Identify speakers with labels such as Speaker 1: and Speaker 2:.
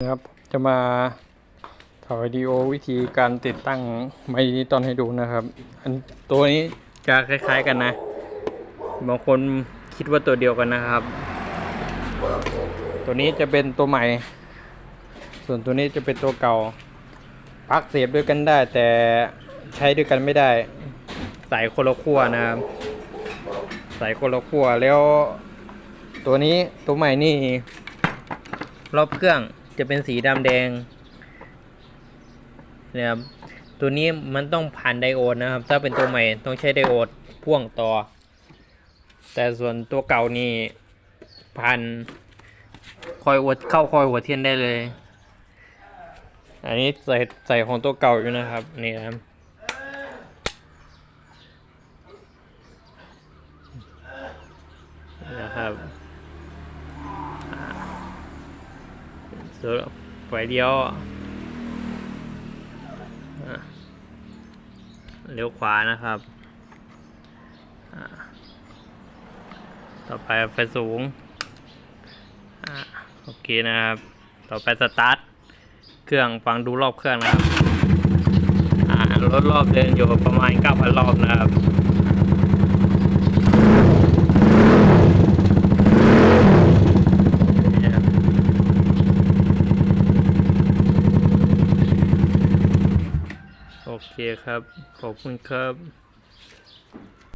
Speaker 1: นะครับจะมาถ่ายวิดีโอวิธีการติดตั้งไมค์ดิจิตอลให้ดูนะครับอันตัวนี้จะคล้ายๆกันนะบางคนคิดว่าตัวเดียวกันนะครับ ตัวนี้จะเป็นตัวใหม่ ส่วนตัวนี้จะเป็นตัวเก่าปักเสียบด้วยกันได้ แต่ใช้ด้วยกันไม่ได้ใส่คนละขั้วนะครับใส่คนละขั้วแล้ว ตัวนี้ตัวใหม่นี่รอบเครื่อง จะเป็นสีดำแดงนะครับตัวนี้มันต้องผ่านไดโอดนะครับ ถ้าเป็นตัวใหม่ต้องใช้ไดโอดพ่วงต่อ แต่ส่วนตัวเก่านี่ผ่านคอยหัวเข้าคอยหัวเทียนได้เลย อันนี้ใส่ใส่ของตัวเก่าอยู่นะครับนี่ครับนี่นะครับ สุด ไฟเดียวเลี้ยวขวานะครับ ต่อไปไฟสูงอโอเคนะครับ ต่อไปสตาร์ท เครื่องฟังดูรอบเครื่องนะครับรถรอบเดินอยู่ประมาณ9,000รอบนะครับ อเคครับ ขอบคุณครับ